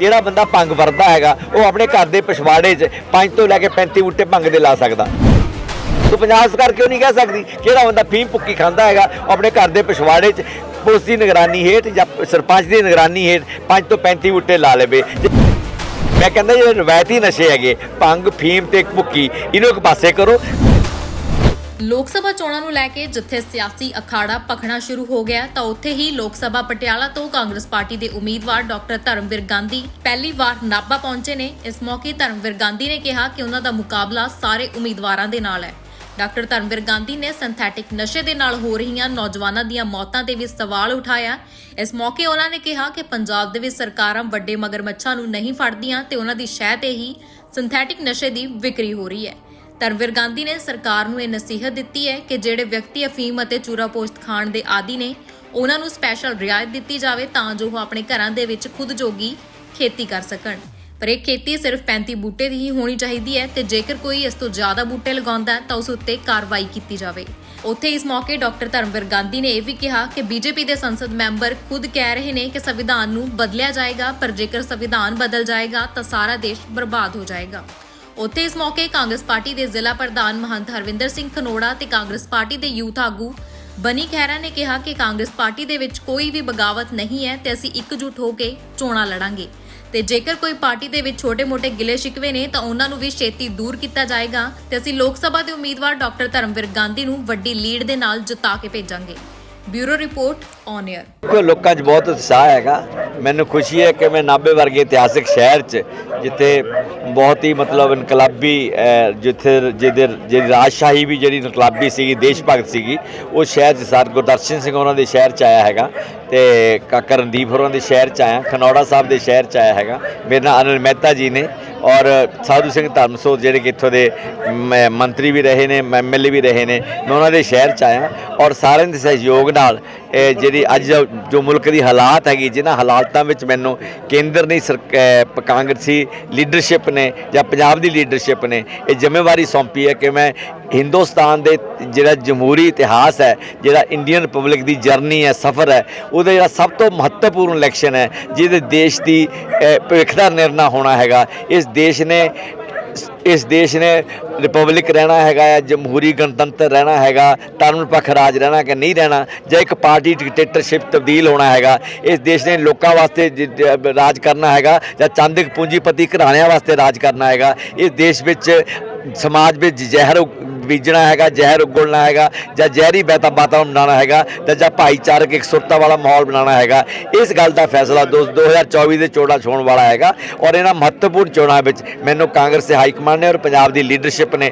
ਜਿਹੜਾ ਬੰਦਾ ਭੰਗ ਵਰਦਾ ਹੈਗਾ, ਉਹ ਆਪਣੇ ਘਰ ਦੇ ਪਿਛਵਾੜੇ 'ਚ 5 ਤੋਂ ਲੈ ਕੇ 35 ਬੂਟੇ ਭੰਗ ਦੇ ਲਾ ਸਕਦਾ। ਤੂੰ ਪੰਜਾਬ ਸਰਕਾਰ ਕਿਉਂ ਨਹੀਂ ਕਹਿ ਸਕਦੀ? ਜਿਹੜਾ ਬੰਦਾ ਫੀਮ ਪੁੱਕੀ ਖਾਂਦਾ ਹੈਗਾ, ਉਹ ਆਪਣੇ ਘਰ ਦੇ ਪਿਛਵਾੜੇ 'ਚ ਪੁਲਿਸ ਦੀ ਨਿਗਰਾਨੀ ਹੇਠ ਜਾਂ ਸਰਪੰਚ ਦੀ ਨਿਗਰਾਨੀ ਹੇਠ 5 ਤੋਂ 35 ਬੂਟੇ ਲਾ ਲਵੇ। ਮੈਂ ਕਹਿੰਦਾ ਜਿਹੜੇ ਰਵਾਇਤੀ ਨਸ਼ੇ ਹੈਗੇ, ਭੰਗ, ਫੀਮ ਤੇ ਭੁੱਕੀ, ਇਹਨੂੰ ਇੱਕ ਪਾਸੇ ਕਰੋ। ਲੋਕ ਸਭਾ ਚੋਣਾਂ ਨੂੰ ਲੈ ਕੇ ਜਿੱਥੇ ਸਿਆਸੀ ਅਖਾੜਾ ਭਖਣਾ ਸ਼ੁਰੂ ਹੋ ਗਿਆ ਤਾਂ ਉੱਥੇ ਹੀ ਲੋਕ ਸਭਾ ਪਟਿਆਲਾ ਤੋਂ ਕਾਂਗਰਸ ਪਾਰਟੀ ਦੇ ਉਮੀਦਵਾਰ ਡਾਕਟਰ ਧਰਮਵੀਰ ਗਾਂਧੀ ਪਹਿਲੀ ਵਾਰ ਨਾਭਾ ਪਹੁੰਚੇ ਨੇ। ਇਸ ਮੌਕੇ ਧਰਮਵੀਰ ਗਾਂਧੀ ਨੇ ਕਿਹਾ ਕਿ ਉਹਨਾਂ ਦਾ ਮੁਕਾਬਲਾ ਸਾਰੇ ਉਮੀਦਵਾਰਾਂ ਦੇ ਨਾਲ ਹੈ। ਡਾਕਟਰ ਧਰਮਵੀਰ ਗਾਂਧੀ ਨੇ ਸਿੰਥੈਟਿਕ ਨਸ਼ੇ ਦੇ ਨਾਲ ਹੋ ਰਹੀਆਂ ਨੌਜਵਾਨਾਂ ਦੀਆਂ ਮੌਤਾਂ ਤੇ ਵੀ ਸਵਾਲ ਉਠਾਇਆ। ਇਸ ਮੌਕੇ ਉਹਨਾਂ ਨੇ ਕਿਹਾ ਕਿ ਪੰਜਾਬ ਦੇ ਵਿੱਚ ਸਰਕਾਰਾਂ ਵੱਡੇ ਮਗਰਮੱਛਾਂ ਨੂੰ ਨਹੀਂ ਫੜਦੀਆਂ ਤੇ ਉਹਨਾਂ ਦੀ ਸ਼ਹਿ ਤੇ ਹੀ ਸਿੰਥੈਟਿਕ ਨਸ਼ੇ ਦੀ ਵਿਕਰੀ ਹੋ ਰਹੀ ਹੈ। ਧਰਮਵੀਰ ਗਾਂਧੀ ਨੇ ਸਰਕਾਰ ਨੂੰ ਇਹ ਨਸੀਹਤ ਦਿੱਤੀ ਹੈ ਕਿ ਜਿਹੜੇ ਵਿਅਕਤੀ ਅਫੀਮ ਅਤੇ ਚੂਰਾ ਪੋਸ਼ਤ ਖਾਣ ਦੇ ਆਦੀ ਨੇ, ਉਹਨਾਂ ਨੂੰ ਸਪੈਸ਼ਲ ਰਿਆਇਤ ਦਿੱਤੀ ਜਾਵੇ ਤਾਂ ਜੋ ਉਹ ਆਪਣੇ ਘਰਾਂ ਦੇ ਵਿੱਚ ਖੁਦ ਜੋਗੀ ਖੇਤੀ ਕਰ ਸਕਣ। ਪਰ ਇਹ ਖੇਤੀ ਸਿਰਫ 35 ਬੂਟੇ ਦੀ ਹੀ ਹੋਣੀ ਚਾਹੀਦੀ ਹੈ ਤੇ ਜੇਕਰ ਕੋਈ ਇਸ ਤੋਂ ਜ਼ਿਆਦਾ ਬੂਟੇ ਲਗਾਉਂਦਾ ਤਾਂ ਉਸ ਉੱਤੇ ਕਾਰਵਾਈ ਕੀਤੀ ਜਾਵੇ। ਉੱਥੇ ਇਸ ਮੌਕੇ ਡਾਕਟਰ ਧਰਮਵੀਰ ਗਾਂਧੀ ਨੇ ਇਹ ਵੀ ਕਿਹਾ ਕਿ ਬੀਜੇਪੀ ਦੇ ਸੰਸਦ ਮੈਂਬਰ ਖੁਦ ਕਹਿ ਰਹੇ ਨੇ ਕਿ ਸੰਵਿਧਾਨ ਨੂੰ ਬਦਲਿਆ ਜਾਏਗਾ, ਪਰ ਜੇਕਰ ਸੰਵਿਧਾਨ ਬਦਲ ਜਾਏਗਾ ਤਾਂ ਸਾਰਾ ਦੇਸ਼ ਬਰਬਾਦ ਹੋ ਜਾਏਗਾ। ਉੱਥੇ ਇਸ ਮੌਕੇ ਕਾਂਗਰਸ ਪਾਰਟੀ ਦੇ ਜ਼ਿਲ੍ਹਾ ਪ੍ਰਧਾਨ ਮਹੰਤ ਹਰਵਿੰਦਰ ਸਿੰਘ ਖਨੋੜਾ ਤੇ ਕਾਂਗਰਸ ਪਾਰਟੀ ਦੇ ਯੂਥ ਆਗੂ ਬਨੀ ਖਹਿਰਾ ਨੇ ਕਿਹਾ ਕਿ ਕਾਂਗਰਸ ਪਾਰਟੀ ਦੇ ਵਿੱਚ ਕੋਈ ਵੀ ਬਗਾਵਤ ਨਹੀਂ ਹੈ ਤੇ ਅਸੀਂ ਇਕਜੁੱਟ ਹੋ ਕੇ ਚੋਣਾਂ ਲੜਾਂਗੇ। ਤੇ ਜੇਕਰ ਕੋਈ ਪਾਰਟੀ ਦੇ ਵਿੱਚ ਛੋਟੇ-ਮੋਟੇ ਗਿਲੇ ਸ਼ਿਕਵੇ ਨੇ ਤਾਂ ਉਹਨਾਂ ਨੂੰ ਵੀ ਛੇਤੀ ਦੂਰ ਕੀਤਾ ਜਾਏਗਾ ਤੇ ਅਸੀਂ ਲੋਕ ਸਭਾ ਦੇ ਉਮੀਦਵਾਰ ਡਾਕਟਰ ਧਰਮਵੀਰ ਗਾਂਧੀ ਨੂੰ ਵੱਡੀ ਲੀਡ ਦੇ ਨਾਲ ਜਿਤਾ ਕੇ ਭੇਜਾਂਗੇ। ਬਿਊਰੋ ਰਿਪੋਰਟ ਔਨ 에ਅਰ ਦੇਖੋ, ਲੋਕਾਂ 'ਚ ਬਹੁਤ ਉਤਸ਼ਾਹ ਹੈਗਾ। ਮੈਨੂੰ ਖੁਸ਼ੀ ਹੈ ਕਿ ਮੈਂ ਨਾਭੇ ਵਰਗੇ ਇਤਿਹਾਸਿਕ ਸ਼ਹਿਰ 'ਚ, ਜਿੱਥੇ ਬਹੁਤ ਹੀ ਮਤਲਬ ਇਨਕਲਾਬੀ ਜਿੱਥੇ ਜਿਹਦੇ ਜਿਹੜੀ ਰਾਜਸ਼ਾਹੀ ਵੀ ਜਿਹੜੀ ਇਨਕਲਾਬੀ ਸੀਗੀ, ਦੇਸ਼ ਭਗਤ ਸੀਗੀ, ਉਹ ਸ਼ਹਿਰ 'ਚ ਸਰ, ਗੁਰਦਰਸ਼ਨ ਸਿੰਘ ਉਹਨਾਂ ਦੇ ਸ਼ਹਿਰ 'ਚ ਆਇਆ ਹੈਗਾ ਤੇ ਕਾਕਾ ਰਣਦੀਪ ਹੋਰਾਂ ਦੇ ਸ਼ਹਿਰ 'ਚ ਆਇਆ, ਖਨੌੜਾ ਸਾਹਿਬ ਦੇ ਸ਼ਹਿਰ 'ਚ ਆਇਆ ਹੈਗਾ। ਮੇਰੇ ਨਾਲ ਅਨਿਲ ਮਹਿਤਾ ਜੀ ਨੇ। ਔਰ ਸਾਧੂ ਸਿੰਘ ਧਰਮਸੋਤ ਜਿਹੜੇ ਕਿ ਇੱਥੋਂ ਦੇ ਮੰਤਰੀ ਵੀ ਰਹੇ ਨੇ ਐਮਐਲਏ ਵੀ ਰਹੇ ਨੇ, ਮੈਂ ਉਹਨਾਂ ਦੇ ਸ਼ਹਿਰ 'ਚ ਆਇਆ ਔਰ ਸਾਰਿਆਂ ਦੇ ਸਹਿਯੋਗ ਨਾਲ ਜਿਹੜੀ ਅੱਜ ਜੋ- ਮੁਲਕ ਦੀ ਹਾਲਾਤ ਹੈਗੀ, ਜਿਨ੍ਹਾਂ ਹਾਲਾਤਾਂ ਵਿੱਚ ਮੈਨੂੰ ਕੇਂਦਰ ਦੀ ਸਰਕ- ਕਾਂਗਰਸੀ ਲੀਡਰਸ਼ਿਪ ਨੇ ਜਾਂ ਪੰਜਾਬ ਦੀ ਲੀਡਰਸ਼ਿਪ ਨੇ ਇਹ ਜ਼ਿੰਮੇਵਾਰੀ ਸੌਂਪੀ ਹੈ ਕਿ ਮੈਂ ਹਿੰਦੁਸਤਾਨ ਦੇ ਜਿਹੜਾ ਜਮਹੂਰੀ ਇਤਿਹਾਸ ਹੈ, ਜਿਹੜਾ ਇੰਡੀਅਨ ਰਿਪਬਲਿਕ ਦੀ ਜਰਨੀ ਹੈ, ਸਫ਼ਰ ਹੈ, ਉਹਦਾ ਜਿਹੜਾ ਸਭ ਤੋਂ ਮਹੱਤਵਪੂਰਨ ਇਲੈਕਸ਼ਨ ਹੈ, ਜਿਹਦੇ ਦੇਸ਼ ਦੀ ਭਵਿੱਖ ਦਾ ਨਿਰਣਾ ਹੋਣਾ ਹੈਗਾ, ਇਸ ਦੇਸ਼ ਨੇ ਇਸ ਦੇਸ਼ ਨੇ ਰਿਪਬਲਿਕ ਰਹਿਣਾ ਹੈਗਾ ਹੈ, ਜਮਹੂਰੀ ਗਣਤੰਤਰ ਰਹਿਣਾ ਹੈਗਾ, ਧਰਮ ਪੱਖ ਰਾਜ ਰਹਿਣਾ ਕਿ ਨਹੀਂ ਰਹਿਣਾ, ਜਾਂ ਇੱਕ ਪਾਰਟੀ ਡਿਕਟੇਟਰਸ਼ਿਪ ਤਬਦੀਲ ਹੋਣਾ ਹੈਗਾ, ਇਸ ਦੇਸ਼ ਨੇ ਲੋਕਾਂ ਵਾਸਤੇ ਰਾਜ ਕਰਨਾ ਹੈਗਾ, ਜਾਂ ਚੰਦਕ ਪੂੰਜੀਪਤੀ ਘਰਾਣਿਆਂ ਵਾਸਤੇ ਰਾਜ ਕਰਨਾ ਹੈਗਾ, ਇਸ ਦੇਸ਼ ਵਿੱਚ ਸਮਾਜ ਵਿੱਚ ਜ਼ਹਿਰ ਬੀਜਣਾ ਹੈਗਾ ਜ਼ਹਿਰ ਉਗਲਣਾ ਹੈਗਾ ਜਾਂ ਜ਼ਹਿਰੀ ਬੈਤਾ ਵਾਤਾਵਰਨ ਬਣਾਉਣਾ ਹੈਗਾ ਤੇ ਜਾਂ ਭਾਈਚਾਰਕ ਇਕਸੁਰਤਾ ਵਾਲਾ ਮਾਹੌਲ ਬਣਾਉਣਾ ਹੈਗਾ। ਇਸ ਗੱਲ ਦਾ ਫੈਸਲਾ ਦੋ- 2024 ਦੇ ਚੋਣਾਂ ਹੋਣ ਵਾਲਾ ਹੈਗਾ ਔਰ ਇਹਨਾਂ ਮਹੱਤਵਪੂਰਨ ਚੋਣਾਂ ਵਿੱਚ ਮੈਨੂੰ ਕਾਂਗਰਸ ਦੇ ਹਾਈ ਕਮਾਂਡ ਨੇ ਔਰ ਪੰਜਾਬ ਦੀ ਲੀਡਰਸ਼ਿਪ ਨੇ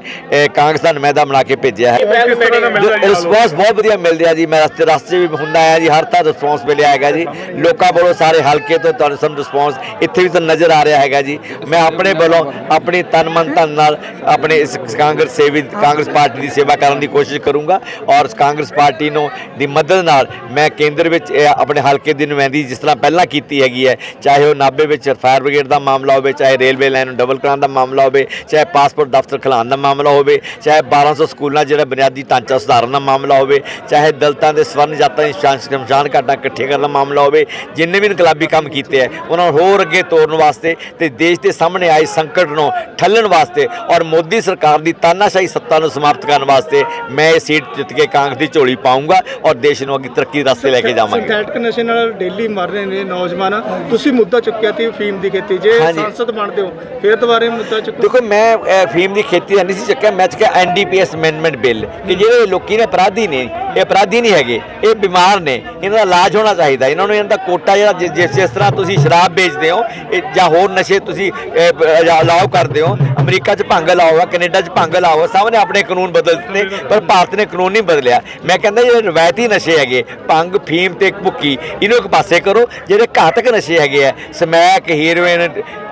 ਕਾਂਗਰਸ ਦਾ ਨੁਮਾਇੰਦਾ ਬਣਾ ਕੇ ਭੇਜਿਆ ਹੈ। ਰਿਸਪੌਂਸ ਬਹੁਤ ਵਧੀਆ ਮਿਲ ਰਿਹਾ ਜੀ। ਮੈਂ ਰਸਤੇ ਰਸਤੇ ਵੀ ਹੁੰਦਾ ਆਇਆ ਜੀ ਹਰ ਤਰ੍ਹਾਂ ਰਿਸਪੌਂਸ ਮਿਲਿਆ ਹੈਗਾ ਜੀ। ਲੋਕਾਂ ਵੱਲੋਂ ਸਾਰੇ ਹਲਕੇ ਤੋਂ ਤੁਹਾਨੂੰ ਸਾਨੂੰ ਰਿਸਪੌਂਸ ਇੱਥੇ ਵੀ ਤਾਂ ਨਜ਼ਰ ਆ ਰਿਹਾ ਹੈਗਾ ਜੀ। ਮੈਂ ਆਪਣੇ ਵੱਲੋਂ ਆਪਣੀ ਤਨ ਮਨ ਧਨ ਨਾਲ ਆਪਣੇ ਇਸ ਕਾਂਗਰਸ ਸੇਵੀ ਕਾਂਗਰਸ ਪਾਰਟੀ ਦੀ ਸੇਵਾ ਕਰਨ ਦੀ ਕੋਸ਼ਿਸ਼ ਕਰੂੰਗਾ ਔਰ ਕਾਂਗਰਸ ਪਾਰਟੀ ਨੂੰ ਦੀ ਮਦਦ ਨਾਲ ਮੈਂ ਕੇਂਦਰ ਵਿੱਚ ਆਪਣੇ ਹਲਕੇ ਦੀ ਨੁਮਾਇੰਦੀ ਜਿਸ ਤਰ੍ਹਾਂ ਪਹਿਲਾਂ ਕੀਤੀ ਹੈਗੀ ਹੈ, ਚਾਹੇ ਉਹ ਨਾਭੇ ਵਿੱਚ ਫਾਇਰ ਬ੍ਰਿਗੇਡ ਦਾ ਮਾਮਲਾ ਹੋਵੇ, ਚਾਹੇ ਰੇਲਵੇ ਲਾਈਨ ਨੂੰ ਡਬਲ ਕਰਾਉਣ ਦਾ ਮਾਮਲਾ ਹੋਵੇ, ਚਾਹੇ ਪਾਸਪੋਰਟ ਦਫ਼ਤਰ ਖੁਲਾਉਣ ਦਾ ਮਾਮਲਾ ਹੋਵੇ, ਚਾਹੇ 1200 ਸਕੂਲਾਂ ਜਿਹੜਾ ਬੁਨਿਆਦੀ ਢਾਂਚਾ ਸੁਧਾਰਨ ਦਾ ਮਾਮਲਾ ਹੋਵੇ, ਚਾਹੇ ਦਲਤਾਂ ਦੇ ਸਵਰਨ ਜਾਤਾਂ ਦੀ ਸ਼ਮਸ਼ਾਨ ਘਾਟਾਂ ਇਕੱਠੇ ਕਰਨ ਦਾ ਮਾਮਲਾ ਹੋਵੇ, ਜਿੰਨੇ ਵੀ ਇਨਕਲਾਬੀ ਕੰਮ ਕੀਤੇ ਹੈ, ਉਹਨਾਂ ਨੂੰ ਹੋਰ ਅੱਗੇ ਤੋਰਨ ਵਾਸਤੇ ਤੇ ਦੇਸ਼ ਦੇ ਸਾਹਮਣੇ ਆਏ ਸੰਕਟ ਨੂੰ ਠੱਲਣ ਵਾਸਤੇ ਔਰ ਮੋਦੀ ਸਰਕਾਰ ਦੀ ਤਾਨਾਸ਼ਾਹੀ ਸੱਤਾ ਨੂੰ ਸਮਾਪਤ ਕਰਨ ਵਾਸਤੇ ਮੈਂ ਇਹ ਸੀਟ ਜਿੱਤ ਕੇ ਕਾਂਗਰਸ ਦੀ ਝੋਲੀ ਪਾਉਂਗਾ ਔਰ ਦੇਸ਼ ਨੂੰ ਅੱਗੇ ਤਰੱਕੀ ਦੇ ਰਸਤੇ ਲੈ ਕੇ ਜਾਵਾਂਗੇ। ਸਿੰਥੈਟਿਕ ਨਸ਼ੇ ਨਾਲ ਡੇਲੀ ਮਰ ਰਹੇ ਨੇ ਨੌਜਵਾਨ। ਤੁਸੀਂ ਮੁੱਦਾ ਚੁੱਕਿਆ ਤੇ ਫੀਮ ਦੀ ਖੇਤੀ। ਜੇ। ਸੰਸਦ ਬਣਦੇ ਹੋ ਫਿਰ ਦੁਬਾਰੇ ਮੁੱਦਾ ਚੁੱਕੋ। ਦੇਖੋ ਮੈਂ ਫੀਮ ਦੀ ਖੇਤੀ ਨਹੀਂ ਸੀ ਚੱਕਿਆ ਮੈਂ ਚੱਕਿਆ ਐਨਡੀਪੀਐਸ ਅਮੈਂਡਮੈਂਟ ਬਿੱਲ ਕਿ ਜਿਹੜੇ ਲੋਕੀ ਨੇ ਅਪਰਾਧੀ ਨੇ ਇਹ ਅਪਰਾਧੀ ਨਹੀਂ ਹੈਗੇ ਇਹ ਬਿਮਾਰ ਨੇ ਇਹਨਾਂ ਦਾ ਇਲਾਜ ਹੋਣਾ ਚਾਹੀਦਾ ਇਹਨਾਂ ਨੂੰ ਇਹਨਾਂ ਦਾ ਕੋਟਾ ਜਿਹੜਾ ਜਿਸ- ਜਿਸ ਜਿਸ ਤਰ੍ਹਾਂ ਤੁਸੀਂ ਸ਼ਰਾਬ ਵੇਚਦੇ ਹੋ ਇਹ ਜਾਂ ਹੋਰ ਨਸ਼ੇ ਤੁਸੀਂ ਅਲਾਉ ਕਰਦੇ ਹੋ ਅਮਰੀਕਾ 'ਚ ਭੰਗ ਲਾਓ ਆ ਕੈਨੇਡਾ 'ਚ ਭੰਗ ਲਾਓ ਆ, ਸਭ ਨੇ ਆਪਣੇ ਕਾਨੂੰਨ ਬਦਲ ਦਿੱਤੇ ਪਰ ਭਾਰਤ ਨੇ ਕਾਨੂੰਨ ਨਹੀਂ ਬਦਲਿਆ। ਮੈਂ ਕਹਿੰਦਾ ਜਿਹੜੇ ਰਵਾਇਤੀ ਨਸ਼ੇ ਹੈਗੇ ਭੰਗ ਫੀਮ ਤੇ ਭੁੱਕੀ ਇਹਨੂੰ ਇੱਕ ਪਾਸੇ ਕਰੋ ਜਿਹੜੇ ਘਾਤਕ ਨਸ਼ੇ ਹੈਗੇ ਆ ਸਮੈਕ ਹੀਰੋਇਨ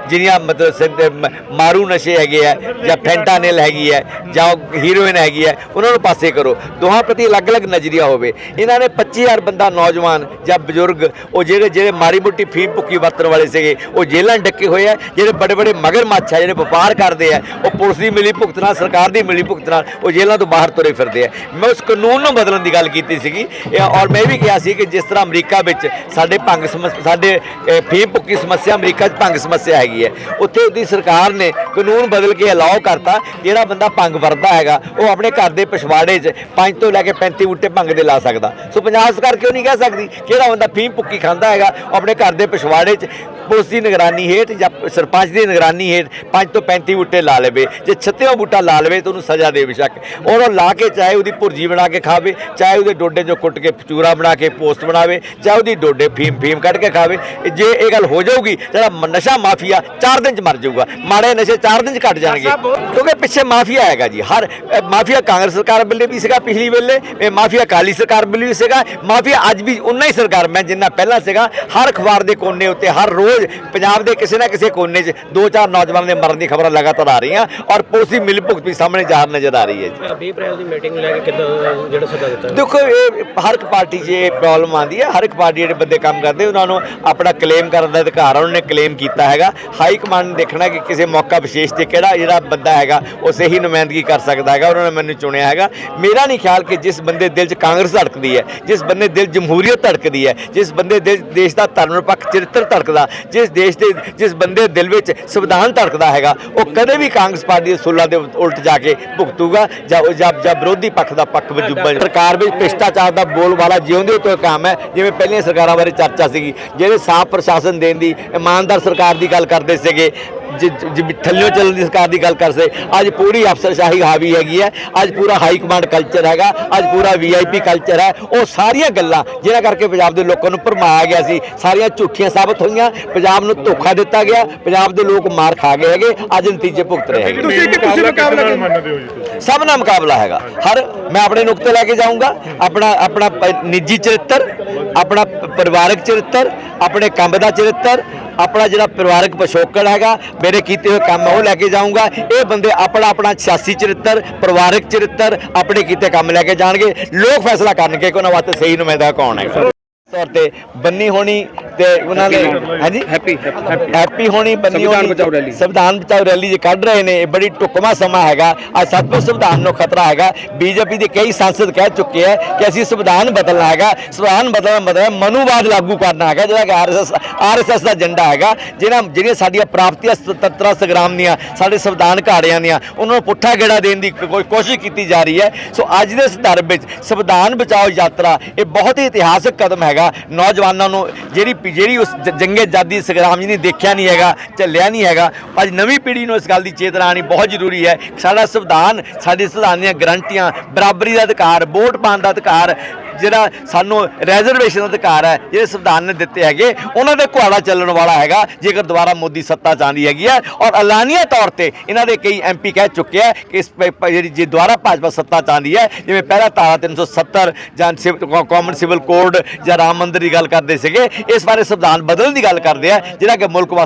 ਜਿਹੜੀਆਂ ਮਤਲਬ ਸਿੰਧ- ਮਾਰੂ ਨਸ਼ੇ ਹੈਗੇ ਆ ਜਾਂ ਫੈਂਟਾਨਿਲ ਹੈਗੀ ਹੈ ਜਾਂ ਹੀਰੋਇਨ ਹੈਗੀ ਹੈ ਉਹਨਾਂ ਨੂੰ ਪਾਸੇ ਕਰੋ। ਦੋਹਾਂ ਪ੍ਰਤੀ ਅਲੱਗ-ਅਲੱਗ ਨਜ਼ਰੀਆ ਹੋਵੇ। ਇਹਨਾਂ ਨੇ 25000 ਬੰਦਾ ਨੌਜਵਾਨ ਜਾਂ ਬਜ਼ੁਰਗ ਉਹ ਜਿਹੜੇ ਜਿਹੜੇ ਮਾੜੀ ਮੋਟੀ ਫੀਮ ਭੁੱਕੀ ਵਰਤਣ ਵਾਲੇ ਸੀਗੇ ਉਹ ਜੇਲ੍ਹਾਂ 'ਚ ਡੱਕੇ ਹੋਏ ਆ ਜਿਹੜੇ ਬੜੇ ਬੜੇ ਮਗਰ ਮੱਛ ਆ ਜਿਹੜੇ ਵਪਾਰ ਕਰਦੇ ਆ ਉਹ ਪੁਲਿਸ ਦੀ ਮਿਲੀ ਭੁਗਤ ਨਾਲ ਸਰਕਾਰ ਦੀ ਮਿਲੀ ਭੁਗਤ ਨਾਲ ਉਹ ਜੇਲ੍ਹਾਂ ਤੋਂ ਬਾਹਰ ਤੁਰੇ ਫਿਰਦੇ ਆ। ਮੈਂ ਉਸ ਕਾਨੂੰਨ ਨੂੰ ਬਦਲਣ ਦੀ ਗੱਲ ਕੀਤੀ ਸੀਗੀ ਇਹ ਔਰ ਮੈਂ ਇਹ ਵੀ ਕਿਹਾ ਸੀ ਕਿ ਜਿਸ ਤਰ੍ਹਾਂ ਅਮਰੀਕਾ ਵਿੱਚ ਸਾਡੇ ਭੰਗ ਸਮੱਸ- ਸਾਡੇ ਅਹ, ਫੀਮ ਭੁੱਕੀ ਸਮੱਸਿਆ ਅਮਰੀਕਾ 'ਚ ਭੰਗ ਸਮੱਸਿਆ ਹੈਗੀ ਹੈ। ਉੱਥੇ ਉਹਦੀ ਸਰਕਾਰ ਨੇ ਕਾਨੂੰਨ ਬਦਲ ਕੇ ਅਲਾਉ ਕਰਤਾ, ਜਿਹੜਾ ਬੰਦਾ ਭੰਗ ਵਰਦਾ ਹੈਗਾ, ਉਹ ਆਪਣੇ ਘਰ ਦੇ ਪਿਛਵਾੜੇ 'ਚ 5 ਤੋਂ ਲੈ ਕੇ 35 ਬੂਟੇ ਭੰਗ ਦੇ ਲਾ ਸਕਦਾ। ਸੋ ਪੰਜਾਬ ਸਰਕਾਰ ਕਿਉਂ ਨਹੀਂ ਕਹਿ ਸਕਦੀ, ਕਿਹੜਾ ਬੰਦਾ ਫੀਮ ਪੁੱਕੀ ਖਾਂਦਾ ਹੈਗਾ, ਉਹ ਆਪਣੇ ਘਰ ਦੇ ਪਿਛਵਾੜੇ 'ਚ ਪੁਲਿਸ ਦੀ ਨਿਗਰਾਨੀ ਹੇਠ ਜਾਂ ਸਰਪੰਚ ਦੀ ਨਿਗਰਾਨੀ ਹੇਠ 5 ਤੋਂ 35 ਬੂਟੇ ਲਾ ਲਵੇ। ਜੇ 36ਵਾਂ ਬੂਟਾ ਲਾ ਲਵੇ ਤਾਂ ਉਹਨੂੰ ਸਜ਼ਾ ਦੇ ਬੇਸ਼ੱਕ। ਔਰ ਉਹ ਲਾ ਕੇ ਚਾਹੇ ਉਹਦੀ ਭੁਰਜੀ ਬਣਾ ਕੇ ਖਾਵੇ ਚਾਹੇ ਉਹਦੇ ਡੋਡੇ ਚੋਂ ਕੁੱਟ ਕੇ ਚੂਰਾ ਬਣਾ ਕੇ ਪੋਸਟ ਬਣਾਵੇ ਚਾਹੇ ਉਹਦੀ ਡੋਡੇ ਫੀਮ ਫੀਮ ਕੱਢ ਕੇ ਖਾਵੇ। ਜੇ ਇਹ ਗੱਲ ਹੋ ਜਾਊਗੀ ਜਿਹੜਾ ਨਸ਼ਾ ਮਾਫੀਆ 4 ਦਿਨ ਚ ਮਰ ਜਾਊਗਾ। ਮਾੜੇ ਨਸ਼ੇ 4 ਦਿਨ ਚ ਘਟ ਜਾਣਗੇ। ਕਿਉਂਕਿ ਪਿੱਛੇ ਮਾਫੀਆ ਹੈਗਾ ਜੀ। ਹਰ ਮਾਫੀਆ ਕਾਂਗਰਸ ਸਰਕਾਰ ਵੇਲੇ ਵੀ ਸੀਗਾ ਪਿਛਲੀ ਵੇਲੇ ਇਹ ਮਾਫੀਆ ਕਾਲੀ ਸਰਕਾਰ ਵੇਲੇ ਵੀ ਸੀਗਾ। ਮਾਫੀਆ ਅੱਜ ਵੀ ਉਨਾ ਹੀ ਸਰਕਾਰ ਮੈਂ ਜਿੰਨਾ ਪਹਿਲਾਂ ਸੀਗਾ। ਹਰ ਅਖਬਾਰ ਦੇ ਕੋਨੇ ਉੱਤੇ ਹਰ ਰੋਜ਼ ਪੰਜਾਬ ਦੇ ਕਿਸੇ ਨਾ ਕਿਸੇ ਕੋਨੇ 'ਚ ਦੋ ਚਾਰ ਨੌਜਵਾਨਾਂ ਦੇ ਮਰਨ ਦੀ ਖਬਰਾਂ ਲਗਾਤਾਰ ਆ ਰਹੀਆਂ ਔਰ ਪੁਲਿਸ ਦੀ ਮਿਲ ਭੁਗਤ ਵੀ ਸਾਹਮਣੇ ਜ਼ਾਹਰ ਨਜ਼ਰ ਆ ਰਹੀ ਹੈ ਜੀ। 20 ਅਪ੍ਰੈਲ ਦੀ ਮੀਟਿੰਗ ਲੈ ਕੇ ਕਿੱਦਾਂ ਜਿਹੜਾ ਸੱਦਾ ਦਿੱਤਾ? ਦੇਖੋ ਇਹ ਹਰ ਇੱਕ ਪਾਰਟੀ 'ਚ ਇਹ ਪ੍ਰੋਬਲਮ ਆਉਂਦੀ ਹੈ। ਹਰ ਇੱਕ ਪਾਰਟੀ ਜਿਹੜੇ ਬੰਦੇ ਕੰਮ ਕਰਦੇ ਉਹਨਾਂ ਨੂੰ ਆਪਣਾ ਕਲੇਮ ਕਰਨ ਦਾ ਅਧਿਕਾਰ ਉਹਨਾਂ ਨੇ ਕਲੇਮ ਕੀਤਾ ਹੈਗਾ। ਹਾਈ ਕਮਾਂਡ ਨੇ ਦੇਖਣਾ ਕਿ ਕਿਸੇ ਮੌਕਾ ਵਿਸ਼ੇਸ਼ ਤੇ ਕਿਹੜਾ ਜਿਹੜਾ ਬੰਦਾ ਹੈਗਾ ਉਹ ਸਹੀ ਨੁਮਾਇੰਦਗੀ ਕਰ ਸਕਦਾ ਹੈਗਾ ਉਹਨਾਂ ਨੇ ਮੈਨੂੰ ਚੁਣਿਆ ਹੈਗਾ। ਮੇਰਾ ਨਹੀਂ ਖਿਆਲ ਕਿ ਜਿਸ ਬੰਦੇ ਦਿਲ 'ਚ ਕਾਂਗਰਸ ਧੜਕਦੀ ਹੈ ਜਿਸ ਬੰਦੇ ਦਿਲ ਜਮਹੂਰੀਅਤ ਧੜਕਦੀ ਹੈ ਜਿਸ ਬੰਦੇ ਦਿਲ ਦੇਸ਼ ਦਾ ਧਰਮ ਨਿਰਪੱਖ ਚਰਿੱਤਰ ਧੜਕਦਾ ਜਿਸ ਦੇਸ਼ ਦੇ ਜਿਸ ਬੰਦੇ ਦਿਲ ਵਿੱਚ ਸੰਵਿਧਾਨ ਧੜਕਦਾ ਹੈਗਾ ਉਹ ਕਦੇ ਵੀ ਕਾਂਗਰਸ ਪਾਰਟੀ ਦੇ ਸੁੱਲਾ ਦੇ ਉਲਟ ਜਾ ਕੇ ਭੁਗਤੂਗਾ ਜਾਂ ਜਾਂ ਵਿਰੋਧੀ ਪੱਖ ਦਾ ਪੱਖ ਵਜੂਬਾ ਸਰਕਾਰ ਵਿੱਚ ਭ੍ਰਿਸ਼ਟਾਚਾਰ ਦਾ ਬੋਲਬਾਲਾ ਜਿਉਂਦੇ ਤੋਂ ਕੰਮ ਹੈ ਜਿਵੇਂ ਪਹਿਲੀਆਂ ਸਰਕਾਰਾਂ ਬਾਰੇ ਚਰਚਾ ਸੀਗੀ ਜਿਹੜੇ ਸਾਫ਼ ਪ੍ਰਸ਼ਾਸਨ ਦੇਣ ਦੀ ਇਮਾਨਦਾਰ ਸਰਕਾਰ ਦੀ ਗੱਲ ਕਰਦੇ ਸੀਗੇ ਥੱਲਿਓਂ ਚੱਲਣ ਦੀ ਸਰਕਾਰ ਦੀ ਗੱਲ ਕਰਦੇ ਅੱਜ ਪੂਰੀ ਅਫਸਰਸ਼ਾਹੀ ਹਾਵੀ ਹੈਗੀ ਹੈ। ਅੱਜ ਪੂਰਾ ਹਾਈ ਕਮਾਂਡ ਕਲਚਰ ਹੈਗਾ। ਅੱਜ ਪੂਰਾ ਵੀਆਈਪੀ ਕਲਚਰ ਹੈ। ਉਹ ਸਾਰੀਆਂ ਗੱਲਾਂ ਜਿਹਨਾਂ ਕਰਕੇ ਪੰਜਾਬ ਦੇ ਲੋਕਾਂ ਨੂੰ ਭਰਮਾਇਆ ਗਿਆ ਸੀ ਸਾਰੀਆਂ ਝੂਠੀਆਂ ਸਾਬਤ ਹੋਈਆਂ। ਪੰਜਾਬ ਨੂੰ ਧੋਖਾ ਦਿੱਤਾ ਗਿਆ। ਪੰਜਾਬ ਦੇ ਲੋਕ ਮਾਰ ਖਾ ਗਏ ਹੈਗੇ। ਅੱਜ ਨਤੀਜੇ ਭੁਗਤ ਰਹੇ ਹੈਗੇ। ਤੁਸੀਂ ਕਿ ਤੁਸੀਂ ਮੁਕਾਬਲਾ ਮੰਨਦੇ ਹੋ ਜੀ ਤੁਸੀਂ? ਸਭ ਨਾਲ ਮੁਕਾਬਲਾ ਹੈਗਾ। ਹਰ ਮੈਂ ਆਪਣੇ ਨੁਕਤੇ ਲੈ ਕੇ ਜਾਊਂਗਾ। ਆਪਣਾ ਆਪਣਾ ਨਿੱਜੀ ਚਰਿੱਤਰ ਆਪਣਾ ਪਰਿਵਾਰਕ ਚਰਿੱਤਰ ਆਪਣੇ ਕੰਮ ਦਾ ਚਰਿੱਤਰ ਆਪਣਾ ਜਿਹੜਾ ਪਰਿਵਾਰਕ ਪਿਛੋਕੜ ਹੈਗਾ, ਮੇਰੇ ਕੀਤੇ ਹੋਏ ਕੰਮ ਉਹ ਲੈ ਕੇ ਜਾਊਂਗਾ। ਇਹ ਬੰਦੇ ਆਪਣਾ ਆਪਣਾ ਸਿਆਸੀ ਚਰਿੱਤਰ, ਪਰਿਵਾਰਕ ਚਰਿੱਤਰ ਆਪਣੇ ਕੀਤੇ ਕੰਮ ਲੈ ਕੇ ਜਾਣਗੇ। ਲੋਕ ਫੈਸਲਾ ਕਰਨਗੇ ਕਿ ਉਹਨਾਂ ਵਾਸਤੇ ਸਹੀ ਨੁਮਾਇੰਦਾ ਕੌਣ ਹੈ ਤੌਰ ਤੇ ਬੰਨੀ ਹੋਣੀ ਤੇ ਉਹਨਾਂ ਨੇ ਹਾਂਜੀ? ਹੈਪੀ ਹੈਪੀ ਹੋਣੀ ਬੰਨੀ ਸੰਵਿਧਾਨ ਹੋਣੀ। ਬਚਾਓ ਰੈਲੀ। ਸੰਵਿਧਾਨ ਬਚਾਓ ਰੈਲੀ ਜੇ ਕੱਢ ਰਹੇ ਨੇ ਇਹ ਬੜੀ ਟੁਕਮਾ ਸਮਾਂ ਹੈਗਾ। ਅੱਜ ਸਤਿਗੁਰ ਸੰਵਿਧਾਨ ਨੂੰ ਖਤਰਾ ਹੈਗਾ। ਬੀਜੇਪੀ ਦੇ ਕਈ ਸੰਸਦ ਕਹਿ ਚੁੱਕੇ ਹੈ ਕਿ ਅਸੀਂ ਸੰਵਿਧਾਨ ਬਦਲਣਾ ਹੈਗਾ। ਸੰਵਿਧਾਨ ਬਦਲਣ ਮਤਲਬ ਮਨੂਵਾਦ ਲਾਗੂ ਕਰਨਾ ਹੈਗਾ ਜਿਹੜਾ ਕਿ ਆਰਐਸਐਸ ਆਰਐਸਐਸ ਦਾ ਏਜੰਡਾ ਹੈਗਾ। ਜਿਹੜਾ ਜਿਹੜੀਆਂ ਸਾਡੀਆਂ ਪ੍ਰਾਪਤੀਆਂ ਸੁਤੰਤਰਤਾ ਸੰਗਰਾਮ ਦੀਆਂ ਸਾਡੇ ਸੰਵਿਧਾਨ ਘਾੜਿਆਂ ਦੀਆਂ ਉਹਨਾਂ ਨੂੰ ਪੁੱਠਾ ਗੇੜਾ ਦੇਣ ਦੀ ਕੋਈ ਕੋਸ਼ਿਸ਼ ਕੀਤੀ ਜਾ ਰਹੀ ਹੈ। ਸੋ ਅੱਜ ਦੇ ਸੰਦਰਭ ਵਿੱਚ ਸੰਵਿਧਾਨ ਬਚਾਓ ਯਾਤਰਾ ਇਹ ਬਹੁਤ ਹੀ ਇਤਿਹਾਸਕ ਕਦਮ ਹੈਗਾ। ਨੌਜਵਾਨਾਂ ਨੂੰ ਜਿਹੜੀ ਜਿਹੜੀ ਉਸ ਜੰਗੇ ਆਜ਼ਾਦੀ ਸੰਗਰਾਮ ਜਿਹਨੇ ਦੇਖਿਆ ਨਹੀਂ ਹੈਗਾ ਚੱਲਿਆ ਨਹੀਂ ਹੈਗਾ ਅੱਜ ਨਵੀਂ ਪੀੜ੍ਹੀ ਨੂੰ ਇਸ ਗੱਲ ਦੀ ਚੇਤਨਾ ਆਉਣੀ ਬਹੁਤ ਜ਼ਰੂਰੀ ਹੈ। ਸਾਡਾ ਸੰਵਿਧਾਨ, ਸਾਡੇ ਸੰਵਿਧਾਨ ਦੀਆਂ ਗਰੰਟੀਆਂ, ਬਰਾਬਰੀ ਦਾ ਅਧਿਕਾਰ, ਵੋਟ ਪਾਉਣ ਦਾ ਅਧਿਕਾਰ ਜਿਹੜਾ ਸਾਨੂੰ ਰੈਜ਼ਰਵੇਸ਼ਨ ਦਾ ਅਧਿਕਾਰ ਹੈ, ਜਿਹੜੇ ਸੰਵਿਧਾਨ ਨੇ ਦਿੱਤੇ ਹੈਗੇ, ਉਹਨਾਂ ਦੇ ਘੁਆੜਾ ਚੱਲਣ ਵਾਲਾ ਹੈਗਾ, ਜੇਕਰ ਦੁਬਾਰਾ ਮੋਦੀ ਸੱਤਾ 'ਚ ਚਾਹੁੰਦੀ ਹੈਗੀ ਹੈ, ਔਰ ਐਲਾਨੀਆ ਤੌਰ ਤੇ ਇਹਨਾਂ ਦੇ ਕਈ ਐਮਪੀ ਕਹਿ ਚੁੱਕੇ ਹੈ ਕਿ ਇਸ ਜਿਹੜੀ, ਜੇ ਦੁਬਾਰਾ ਭਾਜਪਾ ਸੱਤਾ 'ਚ ਚਾਹੁੰਦੀ ਹੈ, ਜਿਵੇਂ ਪਹਿਲਾ ਧਾਰਾ 370 ਜਾਂ ਕਾਮਨ ਸਿਵਲ ਕੋਡ ਜਾਂ ਰਾਮ ਮੰਦਿਰ ਦੀ ਗੱਲ ਕਰਦੇ ਸੀਗੇ, ਇਸ ਬਾਰੇ ਸੰਵਿਧਾਨ ਬਦਲਣ ਦੀ ਗੱਲ ਕਰਦੇ ਆ ਜਿਹੜਾ ਕਿ ਮੁਲਕ ਵਾਸਤੇ